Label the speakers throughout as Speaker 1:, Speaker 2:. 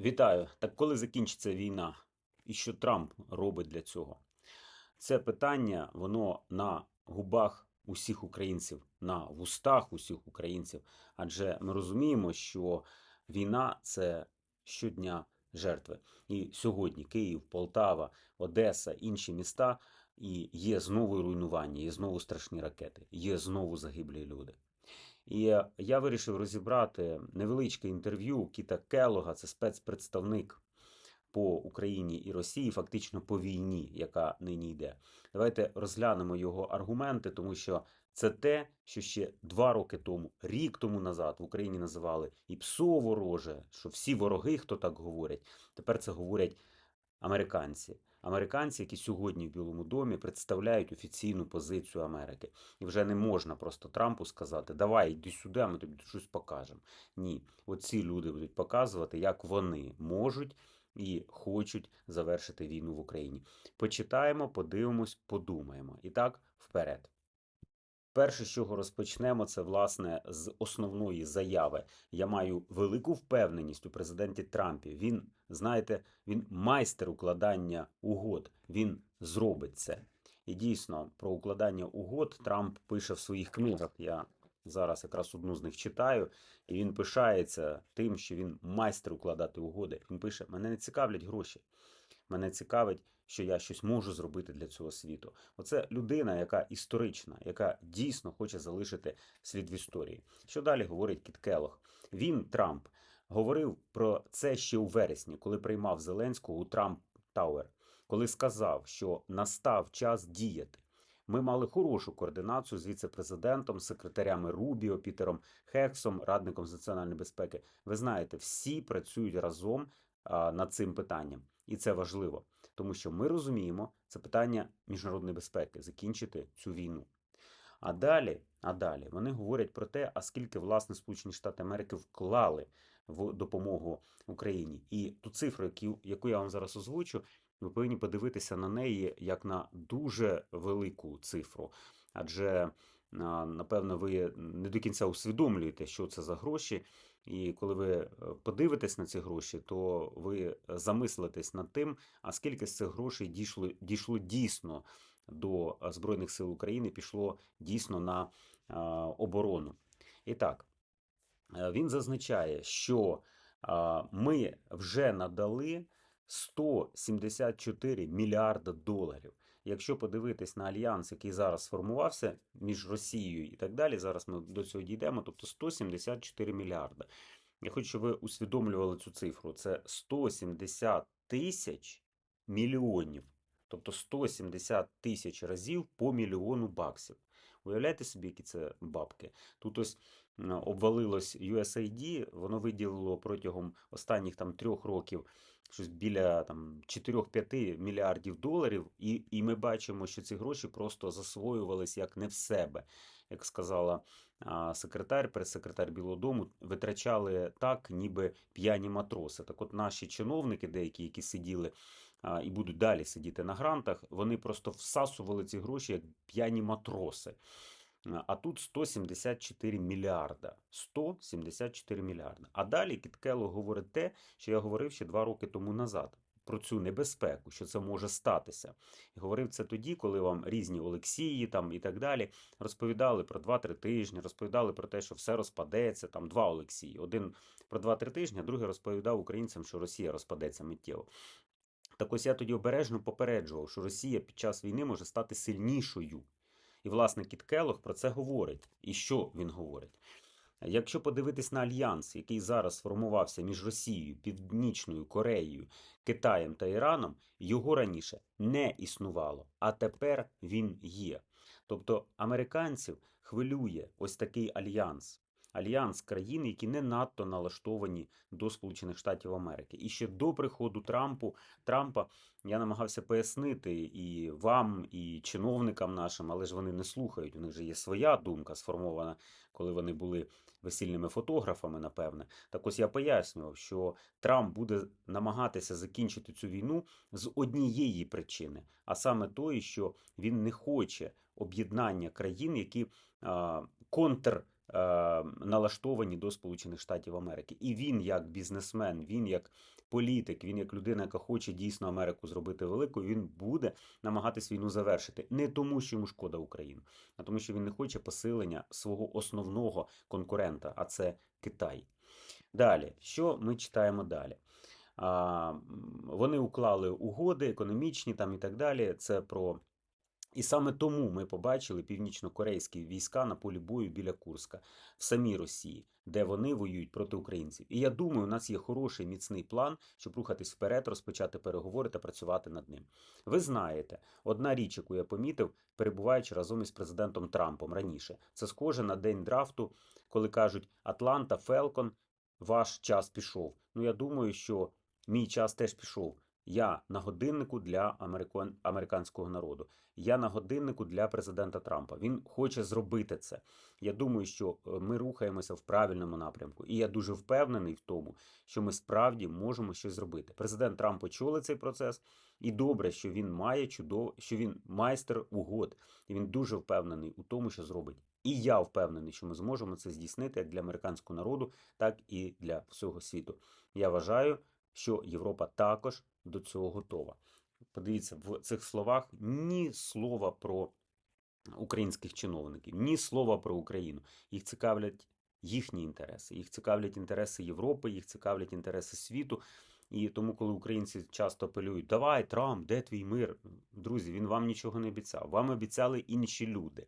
Speaker 1: Вітаю. Так коли закінчиться війна? І що Трамп робить для цього? Це питання, воно на губах усіх українців, на вустах усіх українців. Адже ми розуміємо, що війна це щодня жертви. І сьогодні Київ, Полтава, Одеса, інші міста, і є знову руйнування, є знову страшні ракети, є знову загиблі люди. І я вирішив розібрати невеличке інтерв'ю Кіта Келога, це спецпредставник по Україні і Росії, фактично по війні, яка нині йде. Давайте розглянемо його аргументи, тому що це те, що ще два роки тому, рік тому назад в Україні називали і псо вороже, що всі вороги, хто так говорять, тепер це говорять американці. Американці, які сьогодні в Білому домі представляють офіційну позицію Америки. І вже не можна просто Трампу сказати, давай йди сюди, ми тобі щось покажемо. Ні, оці люди будуть показувати, як вони можуть і хочуть завершити війну в Україні. Почитаємо, подивимось, подумаємо. І так, вперед. Перше, з чого розпочнемо, це власне з основної заяви. Я маю велику впевненість у президенті Трампі. Він, знаєте, він майстер укладання угод. Він зробить це. І дійсно, про укладання угод Трамп пише в своїх книгах. Я зараз якраз одну з них читаю, і він пишається тим, що він майстер укладати угоди. Він пише: мене не цікавлять гроші. Мене цікавить, що я щось можу зробити для цього світу. Оце людина, яка історична, яка дійсно хоче залишити слід в історії. Що далі говорить Кіт Келох? Він, Трамп, говорив про це ще у вересні, коли приймав Зеленського у Трамп Тауер, коли сказав, що настав час діяти. Ми мали хорошу координацію з віце-президентом, секретарями Рубіо, Пітером Хексом, радником з національної безпеки. Ви знаєте, всі працюють разом над цим питанням, і це важливо, тому що ми розуміємо, це питання міжнародної безпеки закінчити цю війну. А далі, а далі вони говорять про те, а скільки власне Сполучені Штати Америки вклали в допомогу Україні. І ту цифру, яку, я вам зараз озвучу, ви повинні подивитися на неї як на дуже велику цифру. Адже, напевно, ви не до кінця усвідомлюєте, що це за гроші. І коли ви е, подивитесь на ці гроші, то ви замислитесь над тим, а скільки з цих грошей дійшло, дійшло дійсно до Збройних сил України, пішло дійсно на оборону. І так, він зазначає, що ми вже надали 174 мільярда доларів. Якщо подивитись на альянс, який зараз сформувався між Росією і так далі, зараз ми до цього дійдемо, тобто 174 мільярда. Я хочу, щоб ви усвідомлювали цю цифру. Це 170 тисяч мільйонів, тобто 170 тисяч разів по мільйону баксів. Уявляєте собі, які це бабки? Тут ось обвалилось USAID, воно виділило протягом останніх там трьох років щось біля там 4-5 мільярдів доларів, і, і ми бачимо, що ці гроші просто засвоювались як не в себе. Як сказала секретар, прес-секретар Білого Дому, витрачали так, ніби п'яні матроси. Так от наші чиновники, деякі, які сиділи і будуть далі сидіти на грантах, вони просто всасували ці гроші як п'яні матроси. А тут 174 мільярда. 174 мільярда. А далі Кіткело говорить те, що я говорив ще два роки тому назад. Про цю небезпеку, що це може статися. І говорив це тоді, коли вам різні Олексії там і так далі розповідали про 2-3 тижні, розповідали про те, що все розпадеться, там два Олексії. Один про 2-3 тижні, а другий розповідав українцям, що Росія розпадеться миттєво. Так ось я тоді обережно попереджував, що Росія під час війни може стати сильнішою. І, власне, Кіт Келох про це говорить. І що він говорить? Якщо подивитись на альянс, який зараз сформувався між Росією, Північною Кореєю, Китаєм та Іраном, його раніше не існувало, а тепер він є. Тобто американців хвилює ось такий альянс. Альянс країн, які не надто налаштовані до Сполучених Штатів Америки. І ще до приходу Трампу Трампа я намагався пояснити і вам, і чиновникам нашим, але ж вони не слухають. У них же є своя думка сформована, коли вони були весільними фотографами, напевне. Так ось я пояснював, що Трамп буде намагатися закінчити цю війну з однієї причини, а саме тої, що він не хоче об'єднання країн, які контр налаштовані до Сполучених Штатів Америки. І він, як бізнесмен, він як політик, він як людина, яка хоче дійсно Америку зробити великою, він буде намагатись війну завершити не тому, що йому шкода Україну, а тому, що він не хоче посилення свого основного конкурента, а це Китай. Далі, що ми читаємо далі? Вони уклали угоди економічні там і так далі. Це про. І саме тому ми побачили північно-корейські війська на полі бою біля Курська в самій Росії, де вони воюють проти українців. І я думаю, у нас є хороший міцний план, щоб рухатись вперед, розпочати переговори та працювати над ним. Ви знаєте, одна річ, яку я помітив, перебуваючи разом із президентом Трампом раніше, це схоже на день драфту, коли кажуть Атланта, Фелкон, ваш час пішов. Ну я думаю, що мій час теж пішов. Я на годиннику для американ... американського народу. Я на годиннику для президента Трампа. Він хоче зробити це. Я думаю, що е, ми рухаємося в правильному напрямку, і я дуже впевнений в тому, що ми справді можемо щось зробити. Президент Трамп очолив цей процес, і добре, що він має чудово, що він майстер угод, і він дуже впевнений у тому, що зробить. І я впевнений, що ми зможемо це здійснити як для американського народу, так і для всього світу. Я вважаю, що Європа також до цього готова. Подивіться, в цих словах ні слова про українських чиновників, ні слова про Україну. Їх цікавлять їхні інтереси, їх цікавлять інтереси Європи, їх цікавлять інтереси світу. І тому, коли українці часто апелюють, давай, Трамп, де твій мир? Друзі, він вам нічого не обіцяв. Вам обіцяли інші люди.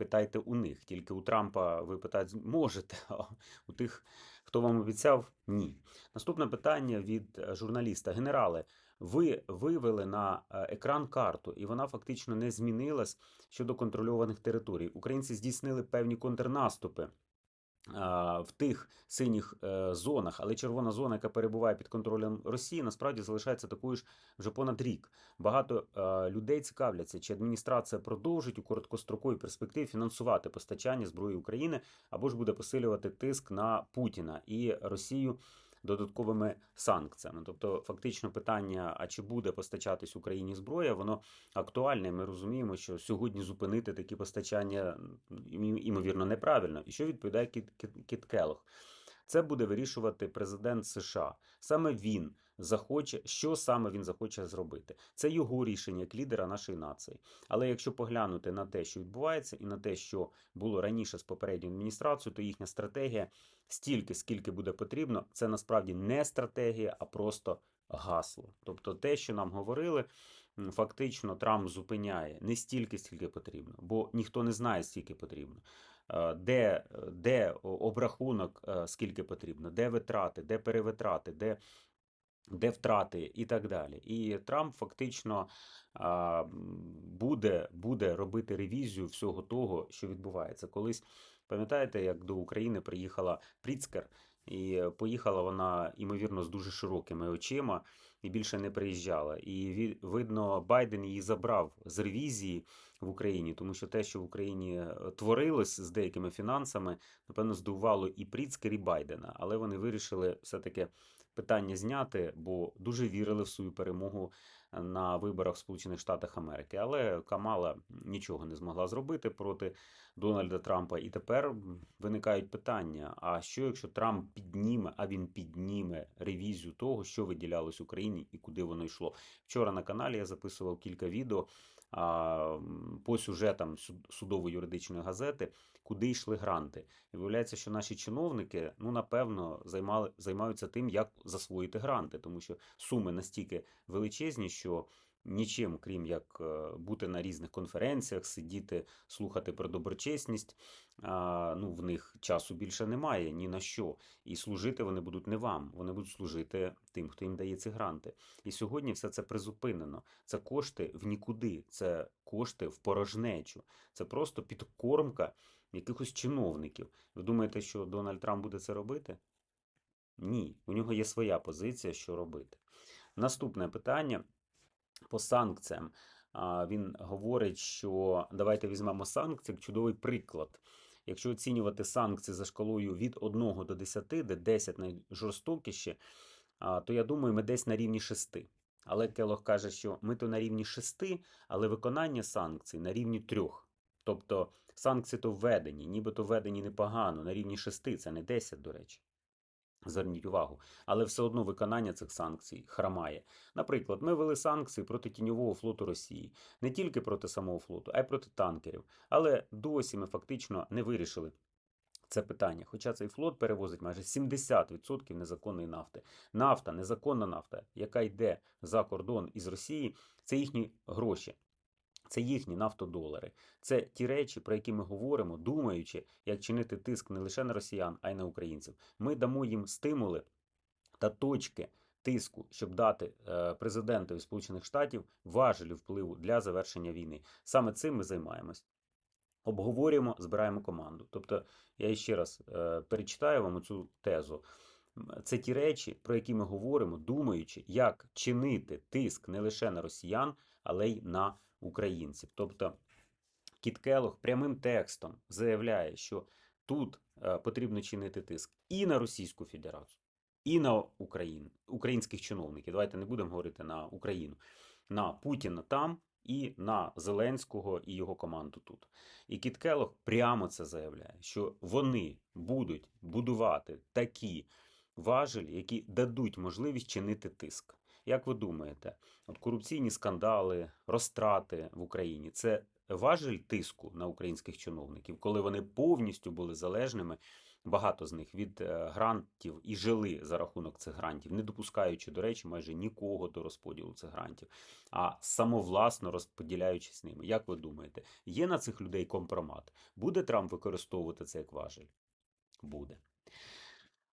Speaker 1: Питайте у них. Тільки у Трампа ви питаєте, можете, а у тих, хто вам обіцяв, ні. Наступне питання від е, журналіста. Генерали, ви вивели на е, екран карту, і вона фактично не змінилась щодо контрольованих територій. Українці здійснили певні контрнаступи. А, В тих синіх е, зонах, але червона зона, яка перебуває під контролем Росії, насправді залишається такою ж вже понад рік. Багато е, людей цікавляться, чи адміністрація продовжить у короткостроковій перспективі фінансувати постачання зброї України або ж буде посилювати тиск на Путіна і Росію додатковими санкціями. Тобто, фактично, питання: а чи буде постачатись Україні зброя, воно актуальне. Ми розуміємо, що сьогодні зупинити такі постачання імовірно неправильно. І що відповідає Кіт, Кіт, Кіт Келлог? Це буде вирішувати президент США. Саме він захоче, що саме він захоче зробити. Це його рішення як лідера нашої нації. Але якщо поглянути на те, що відбувається, і на те, що було раніше з попередньою адміністрацією, то їхня стратегія стільки, скільки буде потрібно, це насправді не стратегія, а просто гасло. Тобто, те, що нам говорили. Фактично, Трамп зупиняє не стільки, скільки потрібно, бо ніхто не знає, скільки потрібно. Е, Де, де обрахунок, е, скільки потрібно, де витрати, де перевитрати, де де втрати і так далі. І Трамп фактично буде, буде робити ревізію всього того, що відбувається. Колись пам'ятаєте, як до України приїхала Пріцкер, і поїхала вона, ймовірно, з дуже широкими очима і більше не приїжджала. І видно, Байден її забрав з ревізії в Україні, тому що те, що в Україні е, творилось з деякими фінансами, напевно, здивувало і Пріцкер, і Байдена. Але вони вирішили все-таки питання зняти, бо дуже вірили в свою перемогу на виборах в Сполучених Штатах Америки. Але Камала нічого не змогла зробити проти Дональда Трампа. І тепер виникають питання: а що якщо Трамп підніме, а він підніме ревізію того, що виділялось Україні і куди воно йшло? Вчора на каналі я записував кілька відео. По сюжетам суд- судово-юридичної газети, куди йшли гранти. І виявляється, що наші чиновники, ну напевно, займали займаються тим, як засвоїти гранти, тому що суми настільки величезні, що нічим, крім як е, бути на різних конференціях, сидіти, слухати про доброчесність, ну в них часу більше немає ні на що. І служити вони будуть не вам, вони будуть служити тим, хто їм дає ці гранти. І сьогодні все це призупинено. Це кошти в нікуди, це кошти в порожнечу, це просто підкормка якихось чиновників. Ви думаєте, що Дональд Трамп буде це робити? Ні, у нього є своя позиція, що робити. Наступне питання по санкціям. Він говорить, що давайте візьмемо санкції чудовий приклад. Якщо оцінювати санкції за шкалою від 1 до 10, де 10 найжорстокіші, то я думаю, ми десь на рівні 6. Але Келох каже, що ми то на рівні 6, але виконання санкцій на рівні 3. Тобто санкції то введені, нібито введені непогано, на рівні 6, це не 10, до речі. Зверніть увагу, але все одно виконання цих санкцій хромає. Наприклад, ми ввели санкції проти тіньового флоту Росії, не тільки проти самого флоту, а й проти танкерів. Але досі ми фактично не вирішили це питання. Хоча цей флот перевозить майже 70% незаконної нафти. Нафта, незаконна нафта, яка йде за кордон із Росії, це їхні гроші. Це їхні нафтодолари. Це ті речі, про які ми говоримо, думаючи, як чинити тиск не лише на росіян, а й на українців. Ми дамо їм стимули та точки тиску, щоб дати е, президентові Сполучених Штатів важелі впливу для завершення війни. Саме цим ми займаємось. Обговорюємо, збираємо команду. Тобто, я ще раз е, перечитаю вам цю тезу. Це ті речі, про які ми говоримо, думаючи, як чинити тиск не лише на росіян, але й на українців. Тобто Кіт Келлог прямим текстом заявляє, що тут е, потрібно чинити тиск і на Російську Федерацію, і на Україну, українських чиновників. Давайте не будемо говорити на Україну, на Путіна там і на Зеленського і його команду тут. І Кіт Келлог прямо це заявляє, що вони будуть будувати такі важелі, які дадуть можливість чинити тиск. Як ви думаєте, от корупційні скандали, розтрати в Україні це важель тиску на українських чиновників, коли вони повністю були залежними, багато з них від е, грантів і жили за рахунок цих грантів, не допускаючи, до речі, майже нікого до розподілу цих грантів, а самовласно розподіляючись ними. Як ви думаєте, є на цих людей компромат? Буде Трамп використовувати це як важель? Буде.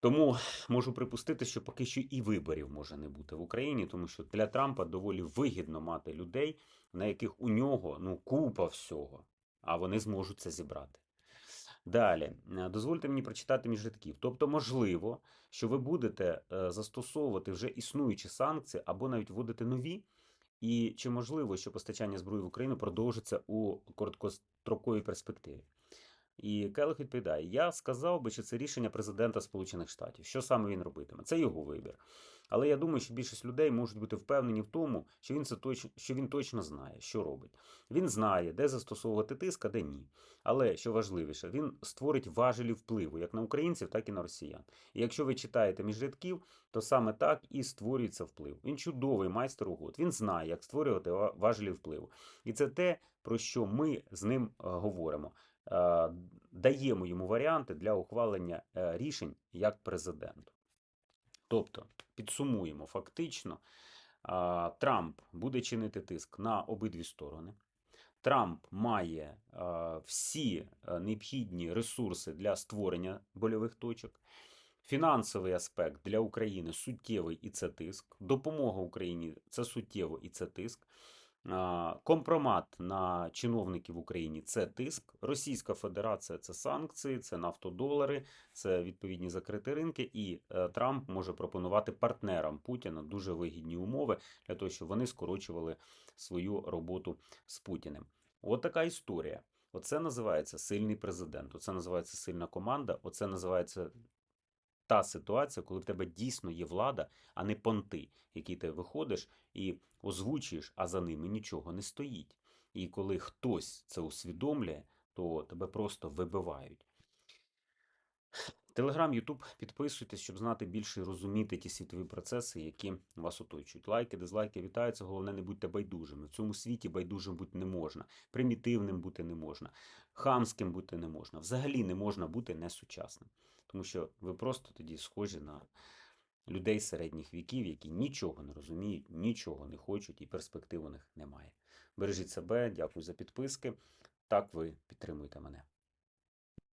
Speaker 1: Тому можу припустити, що поки що і виборів може не бути в Україні, тому що для Трампа доволі вигідно мати людей, на яких у нього ну купа всього, а вони зможуть це зібрати. Далі, е, дозвольте мені прочитати між рядків. Тобто, можливо, що ви будете е, застосовувати вже існуючі санкції або навіть вводити нові. І чи можливо, що постачання зброї в Україну продовжиться у короткостроковій перспективі? І Келлог відповідає: Я сказав би, що це рішення президента Сполучених Штатів. Що саме він робитиме? Це його вибір. Але я думаю, що більшість людей можуть бути впевнені в тому, що він це точно, що він точно знає, що робить. Він знає, де застосовувати тиск, а де ні. Але що важливіше, він створить важелі впливу як на українців, так і на росіян. І якщо ви читаєте між рядків, то саме так і створюється вплив. Він чудовий майстер угод. Він знає, як створювати важелі впливу. І це те, про що ми з ним е, говоримо. Е, Даємо йому варіанти для ухвалення е, рішень як президенту. Тобто, підсумуємо фактично, Трамп буде чинити тиск на обидві сторони. Трамп має всі е, необхідні ресурси для створення больових точок. Фінансовий аспект для України суттєвий і це тиск. Допомога Україні це суттєво і це тиск. Компромат на чиновників в Україні це тиск. Російська Федерація це санкції, це нафтодолари, це відповідні закриті ринки. І е, Трамп може пропонувати партнерам Путіна дуже вигідні умови для того, щоб вони скорочували свою роботу з Путіним. От така історія. Оце називається сильний президент. Оце називається сильна команда. Оце називається та ситуація, коли в тебе дійсно є влада, а не понти, які ти виходиш і озвучуєш, а за ними нічого не стоїть. І коли хтось це усвідомлює, то тебе просто вибивають. Телеграм, Ютуб, підписуйтесь, щоб знати більше і розуміти ті світові процеси, які вас оточують. Лайки, дизлайки вітаються. Головне, не будьте байдужими. В цьому світі байдужим бути не можна, примітивним бути не можна, хамським бути не можна. Взагалі не можна бути несучасним. Тому що ви просто тоді схожі на людей середніх віків, які нічого не розуміють, нічого не хочуть і перспектив у них немає. Бережіть себе, дякую за підписки. Так ви підтримуєте мене.